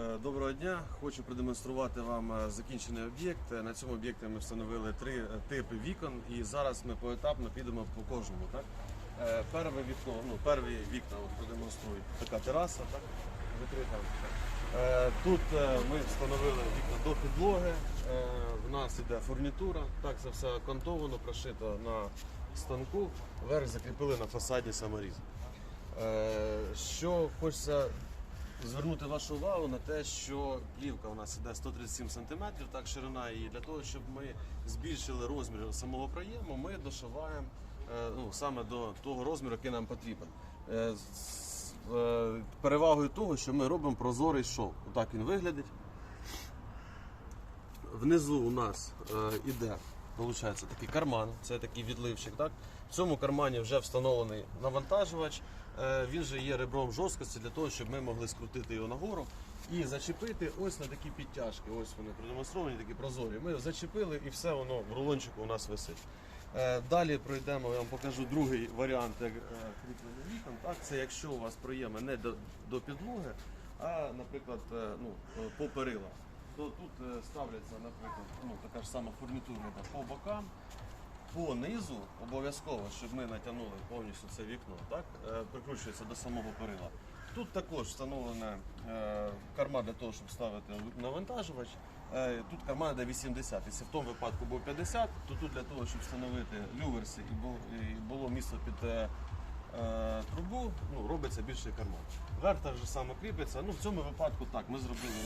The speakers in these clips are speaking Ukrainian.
Е, Доброго дня. Хочу продемонструвати вам е, закінчений об'єкт. Е, На цьому об'єкті ми встановили три типи вікон, і зараз ми поетапно підемо по кожному. Так? Е, Перше вікно, ну, перві вікна от продемонструю. Така тераса, так? Закрита. Тут ми встановили вікна до підлоги. В нас іде фурнітура. Так, це все окантовано, прошито на станку. Верх закріпили на фасаді саморіз. Що хочеться звернути вашу увагу на те, що плівка у нас іде 137 см, так ширина її. Для того, щоб ми збільшили розмір самого проєму, ми дошиваємо е, ну, саме до того розміру, який нам потрібен. Е, е, перевагою того, що ми робимо прозорий шов. Отак він виглядить. Внизу у нас іде виходить, такий карман, це такий відливчик. Так? В цьому кармані вже встановлений навантажувач. Е, він же є ребром жорсткості для того, щоб ми могли скрутити його нагору і зачепити ось на такі підтяжки. Ось вони продемонстровані, такі прозорі. Ми його зачепили і все воно в рулончику у нас висить. Е, Далі пройдемо, я вам покажу другий варіант як, е, кріплення вікон. Так, це якщо у вас проєми не до, до підлоги, а, наприклад, ну, по перилам то тут е, ставляться, наприклад, ну, така ж сама фурнітура йде по бокам, по низу обов'язково, щоб ми натягнули повністю це вікно, так, е, прикручується до самого перила. Тут також встановлена е, карма для того, щоб ставити навантажувач. Тут карма йде 80. Якщо в тому випадку був 50, то тут для того, щоб встановити люверси і було, місце під трубу, ну, робиться більший карман. Верх так же само кріпиться. Ну, в цьому випадку так, ми зробили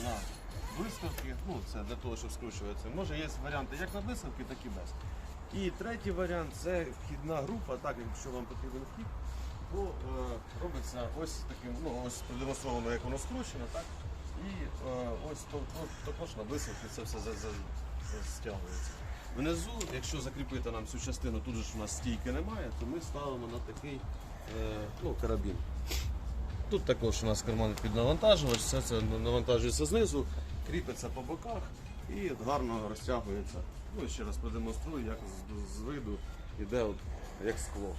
на ну, це для того, щоб скручуватися. Може є варіанти як на блискавки, так і без. І третій варіант це вхідна група, так, якщо вам потрібен вхід, то е, робиться ось таким, ну ось продемонстровано, як воно скручено, так? І е, ось то, то- також на блискавки це все за, за, за- стягується. Внизу, якщо закріпити нам цю частину, тут же ж у нас стійки немає, то ми ставимо на такий е, ну, карабін. Тут також у нас карман під навантажувач, все це навантажується знизу, кріпиться по боках і гарно розтягується. Ну ще раз продемонструю, як з, з виду йде от, як скло.